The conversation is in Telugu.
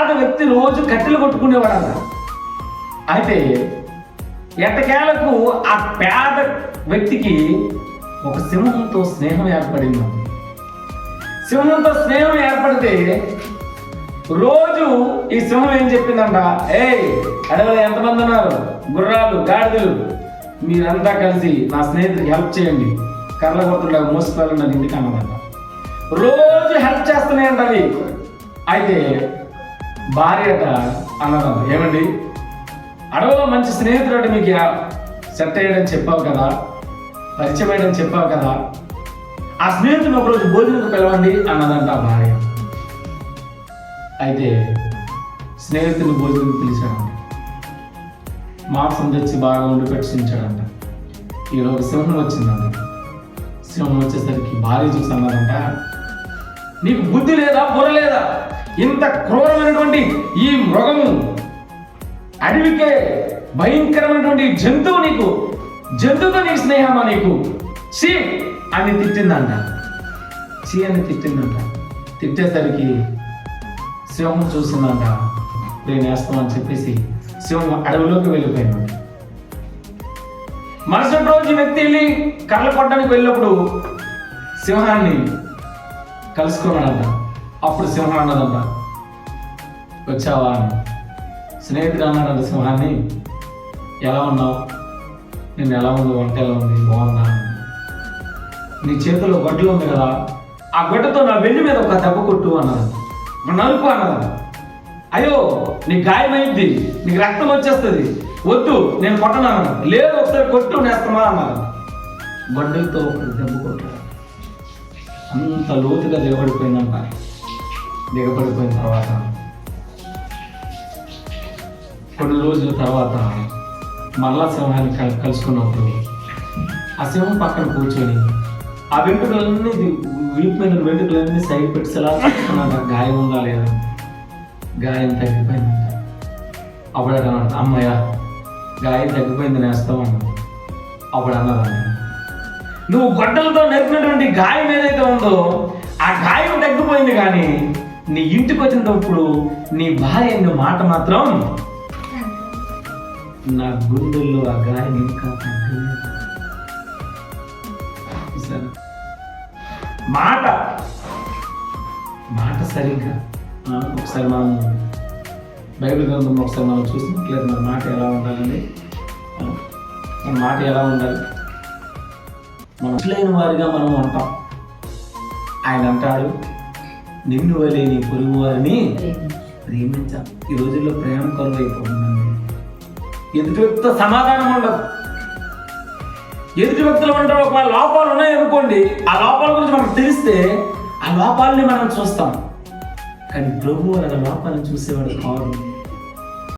అది వ్యక్తి రోజు కట్టెలు కొట్టుకునేవాడంట. అయితే ఎట్టకేలకు ఆ పేద వ్యక్తికి ఒక సింహంతో స్నేహం ఏర్పడింది. సింహంతో స్నేహం ఏర్పడితే రోజు ఈ సింహం ఏం చెప్పిందంట? ఏ అడవిలో ఎంతమంది ఉన్నారు? గుర్రాలు గాడిదలు మీరంతా కలిసి నా స్నేహితుడికి హెల్ప్ చేయండి. కర్ల కొట్టుగా మోసుకెళ్ళండి అని ఇంటికి అన్నదంట. రోజు హెల్ప్ చేస్తున్నాయంట అవి. అయితే భార్య అట అన్నదంట ఏమండి? అడవిలో మంచి స్నేహితుడు మీకు సెట్ అయ్యాడని చెప్పావు కదా? పరిచయం అయ్యాడని చెప్పావు కదా? ఆ స్నేహితుని ఒకరోజు భోజనంకు పిలవండి అన్నదంట ఆ భార్య. అయితే స్నేహితుని భోజనం పిలిచాడంట. మాంసం తెచ్చి బాగా ఉండి పెట్టించాడంట. ఈరోజు సింహం వచ్చిందంట. సింహం వచ్చేసరికి భార్య చూసి అన్నదంట నీకు బుద్ధి లేదా? బుర్ర లేదా? ఇంత క్రూరమైనటువంటి ఈ మృగము అడవికే భయంకరమైనటువంటి జంతువు నీకు జంతువుతో నీకు స్నేహమా నీకు? సి అని తిట్టిందంట. సి అని తిట్టిందంట. తిట్టేసరికి సింహం చూసిందంట నేను వేస్తామని చెప్పేసి సింహం అడవిలోకి వెళ్ళిపోయిందంట మరుసటి రోజు వ్యక్తి వెళ్ళి కర్రలు కొట్టడానికి వెళ్ళినప్పుడు సింహాన్ని కలుసుకున్నాడంట. అప్పుడు సింహం అన్నదంట వచ్చావా అని స్నేహితుడు అన్నాడు సింహాన్ని ఎలా ఉన్నావు? నేను ఎలా ఉంది? వంట ఎలా ఉంది? బాగున్నా నీ చేతిలో గొడ్డలు ఉంది కదా ఆ గొడ్డతో నా వెన్ను మీద ఒక దెబ్బ కొట్టు అన్నది నలుపు అన్నది అయ్యో నీకు గాయమైంది నీకు రక్తం వచ్చేస్తుంది. వద్దు నేను కొట్టనన్నాను లేదు ఒకసారి కొట్టు నేస్తమా అన్నారు గొడ్డలతో ఒక దెబ్బ కొట్టాడు. అంత లోతుగా దిగబడిపోయిందంట దిగబడిపోయిన తర్వాత కొన్ని రోజుల తర్వాత మళ్ళా సింహాన్ని కల్- కలుసుకున్నప్పుడు ఆ సింహం పక్కన కూర్చొని ఆ వెంట్రుకలన్నీ వీపు మీద వెంట్రుకలన్నీ సైడ్ పెట్టేలా గాయం ఉందా లేదా? గాయం తగ్గిపోయింది. అప్పుడు అన్నాడు అమ్మయ్య గాయం తగ్గిపోయింది నేస్తాం అన్నాడు. అప్పుడు అన్నదాన్ని నువ్వు గొడ్డలతో నేర్పినటువంటి గాయం ఏదైతే ఉందో ఆ గాయం తగ్గిపోయింది కానీ నీ ఇంటికి వచ్చినప్పుడు నీ భార్య అన్న మాట మాత్రం నా గుండెల్లో ఆ గాయం ఇంకా మాట. మాట సరిగ్గా. ఒకసారి మనం బైబిల్ గ్రంథంలో ఒకసారి మనం చూసినట్లయితే మన మాట ఎలా ఉండాలండి? మన మాట ఎలా ఉండాలి? మనం లేని వారిగా మనం ఉంటాం. ఆయన అంటాడు నిన్ను వలే నీ పొరుగు వారిని ప్రేమించాం. ఈ రోజుల్లో ప్రేమ కరువు అయిపోతుందండి ఎదుటి వ్యక్తితో సమాధానం ఉండదు. ఎదుటి వ్యక్తులు ఉంటారు ఒకవేళ లోపాలు ఉన్నాయనుకోండి ఆ లోపాల గురించి మనకు తెలిస్తే ఆ లోపాలని మనం చూస్తాం. కానీ ప్రభు అనే లోపాలను చూసేవాడు కాదు.